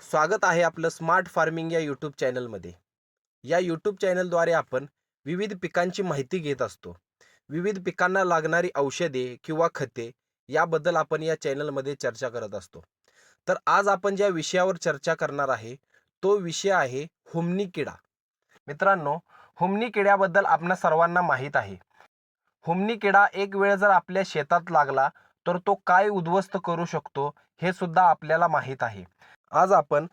स्वागत आहे आपलं स्मार्ट फार्मिंग या यूट्यूब चॅनलमध्ये या यूट्यूब चॅनलद्वारे आपण विविध पिकांची माहिती घेत असतो. विविध पिकांना लागणारी औषधे किंवा खते याबद्दल आपण या चॅनलमध्ये चर्चा करत असतो. तर आज आपण ज्या विषयावर चर्चा करणार आहे तो विषय आहे हुमनी किडा. मित्रांनो हुमनी किड्याबद्दल आपणा सर्वांना माहीत आहे. हुमनी किडा एक वेळ जर आपल्या शेतात लागला तर तो काय उद्ध्वस्त करू शकतो हे सुद्धा आपल्याला माहीत आहे. आज आपण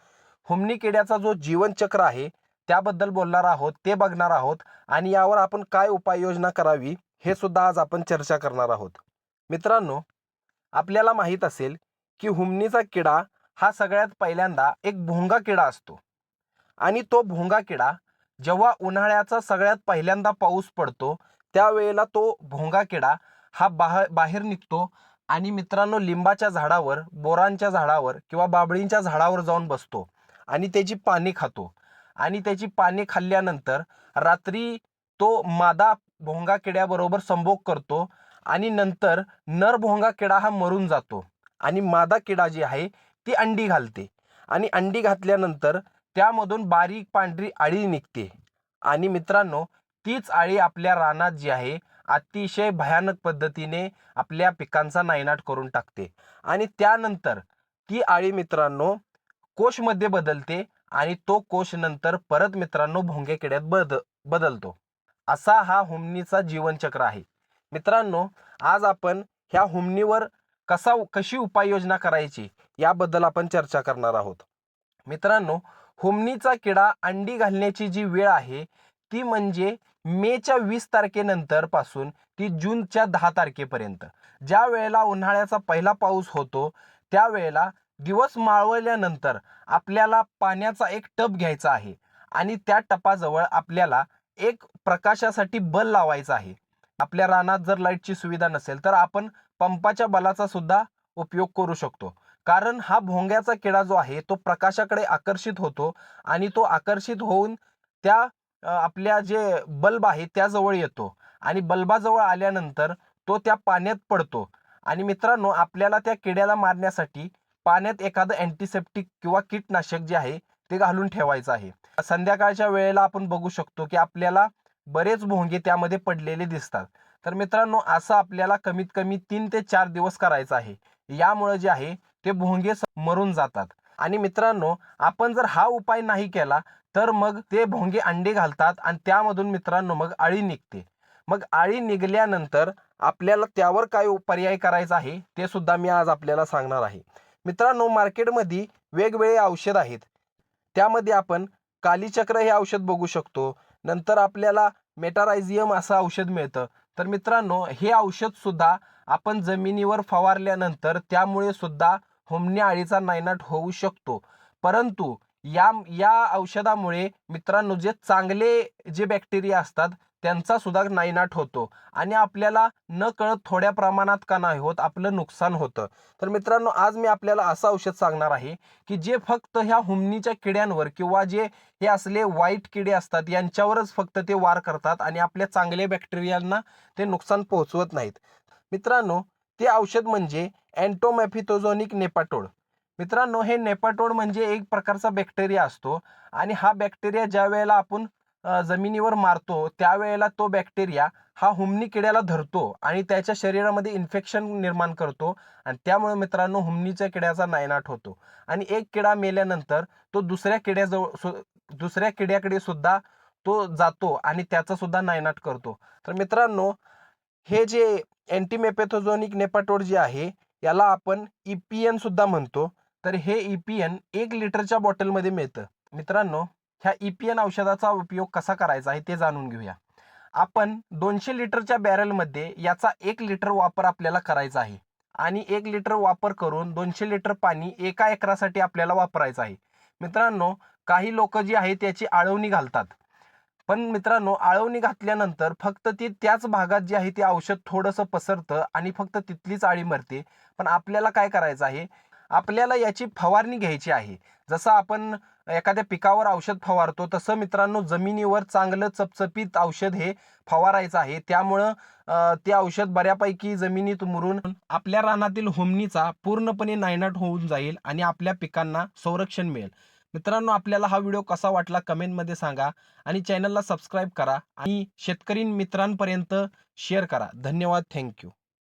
हुमणी किड्याचा जो जीवनचक्र आहे त्याबद्दल बोलणार आहोत ते बघणार आहोत आणि यावर आपण काय उपाययोजना करावी हे सुद्धा आज आपण चर्चा करणार आहोत. मित्रांनो आपल्याला माहीत असेल की हुमणीचा किडा हा सगळ्यात पहिल्यांदा एक भोंगा किडा असतो. आणि तो भोंगा किडा जेव्हा उन्हाळ्याचा सगळ्यात पहिल्यांदा पाऊस पडतो त्यावेळेला तो भोंगा किडा हा बाह बाहेर निघतो आणि मित्रांनो लिंबाच्या झाडावर बोरांच्या झाडावर किंवा बाबळींच्या झाडावर जाऊन बसतो आणि त्याची पाने खातो. आणि त्याची पाने खाल्ल्यानंतर रात्री तो मादा भोंगा किड्याबरोबर संभोग करतो आणि नंतर नर भोंगा किडा हा मरून जातो आणि मादा किडा जी आहे ती अंडी घालते. आणि अंडी घातल्यानंतर त्यामधून बारीक पांढरी आळी निघते. आणि मित्रांनो तीच आळी आपल्या रानात जी आहे अतिशय भयानक पद्धतीने आपल्या पिकांचा नायनाट करून टाकते. आणि त्यानंतर ती आळी मित्रांनो कोशमध्ये बदलते आणि तो कोश नंतर परत मित्रांनो भोंगे किड्यात बद बदलतो. असा हा हुमणीचा जीवनचक्र आहे. मित्रांनो आज आपण ह्या हुमणीवर कसा कशी उपाययोजना करायची याबद्दल आपण चर्चा करणार आहोत. मित्रांनो हुमणीचा किडा अंडी घालण्याची जी वेळ आहे ती म्हणजे मेच्या वीस तारखेनंतरपासून ती जूनच्या दहा तारखेपर्यंत. ज्या वेळेला उन्हाळ्याचा पहिला पाऊस होतो त्यावेळेला दिवस माळवल्यानंतर आपल्याला पाण्याचा एक टप घ्यायचा आहे आणि त्या टपाजवळ आपल्याला एक प्रकाशासाठी बल लावायचा आहे. आपल्या रानात जर लाईटची सुविधा नसेल तर आपण पंपाच्या बलाचा सुद्धा उपयोग करू शकतो. कारण हा भोंग्याचा किडा जो आहे तो प्रकाशाकडे आकर्षित होतो आणि तो आकर्षित होऊन त्या आपल्या जे बल्ब आहे त्याजवळ येतो आणि बल्बाजवळ आल्यानंतर तो त्या पाण्यात पडतो. आणि मित्रांनो आपल्याला त्या किड्याला मारण्यासाठी पाण्यात एखादं अँटीसेप्टिक किंवा कीटनाशक जे आहे ते घालून ठेवायचं आहे. संध्याकाळच्या वेळेला आपण बघू शकतो की आपल्याला बरेच भोंगे त्यामध्ये पडलेले दिसतात. तर मित्रांनो असं आपल्याला कमीत कमी तीन ते चार दिवस करायचं आहे. यामुळे जे आहे ते भोंगे मरून जातात. आणि मित्रांनो आपण जर हा उपाय नाही केला तर मग ते भोंगे अंडे घालतात आणि त्यामधून मित्रांनो मग आळी निघते. मग आळी निघल्यानंतर आपल्याला त्यावर काय पर्याय करायचा आहे ते सुद्धा मी आज आपल्याला सांगणार आहे. मित्रांनो मार्केटमध्ये वेगवेगळे औषध आहेत. त्यामध्ये आपण कालीचक्र हे औषध बघू शकतो. नंतर आपल्याला मेटारायझियम असं औषध मिळतं. तर मित्रांनो हे औषधसुद्धा आपण जमिनीवर फवारल्यानंतर त्यामुळे सुद्धा होमणी आळीचा नायनाट होऊ शकतो. परंतु या या औषधामुळे मित्रांनो जे चांगले जे बॅक्टेरिया असतात त्यांचा सुद्धा नायनाट होतो. आणि आपल्याला न कळत थोड्या प्रमाणात का नाही होत आपलं नुकसान होतं. तर मित्रांनो आज मी आपल्याला असं औषध सांगणार आहे की जे फक्त ह्या हुमणीच्या किड्यांवर किंवा जे हे असले वाईट किडे असतात यांच्यावरच फक्त ते वार करतात आणि आपल्या चांगल्या बॅक्टेरियांना ते नुकसान पोहोचवत नाहीत. मित्रांनो ते औषध म्हणजे अँटोमॅफिथोझोनिक नेपाटोड मित्रांनो हे नेपाटोड म्हणजे एक प्रकारचा बॅक्टेरिया असतो आणि हा बॅक्टेरिया ज्या वेळेला आपण जमिनीवर मारतो त्यावेळेला तो बॅक्टेरिया हा हुमणी किड्याला धरतो आणि त्याच्या शरीरामध्ये इन्फेक्शन निर्माण करतो आणि त्यामुळे मित्रांनो हुमणीच्या किड्याचा नायनाट होतो. आणि एक किडा मेल्यानंतर तो दुसऱ्या किड्याजवळ सु- दुसऱ्या किड्याकडे सुद्धा तो जातो आणि त्याचा सुद्धा नायनाट करतो. तर मित्रांनो हे जे अँटीमेपॅथोझोनिक नेपाटोड जे आहे याला आपण ई पी एन सुद्धा म्हणतो. तर हे ईपीएन एक लिटरच्या बॉटलमध्ये मिळतं. मित्रांनो ह्या ईपीएन औषधाचा उपयोग कसा करायचा आहे ते जाणून घेऊया. आपण दोनशे लिटरच्या बॅरलमध्ये याचा एक लिटर वापर आपल्याला करायचा आहे आणि एक लिटर वापर करून दोनशे लिटर पाणी एका एकरासाठी आपल्याला वापरायचं आहे. मित्रांनो काही लोक जी आहे त्याची आळवणी घालतात. पण मित्रांनो आळवणी घातल्यानंतर फक्त ती त्याच भागात जी आहे ते औषध थोडंसं पसरतं आणि फक्त तिथलीच आळी मरते. पण आपल्याला काय करायचं आहे? आपल्याला याची फवारणी घ्यायची आहे. जसं आपण एखाद्या पिकावर औषध फवारतो तसं मित्रांनो जमिनीवर चांगलं चपचपीत औषध हे फवारायचं आहे. त्यामुळं ते औषध बऱ्यापैकी जमिनीत मुरून आपल्या रानातील होमणीचा पूर्णपणे नायनाट होऊन जाईल आणि आपल्या पिकांना संरक्षण मिळेल. मित्रांनो आपल्याला हा व्हिडिओ कसा वाटला कमेंटमध्ये सांगा आणि चॅनलला सबस्क्राईब करा आणि शेतकरी मित्रांपर्यंत शेअर करा. धन्यवाद. थँक्यू.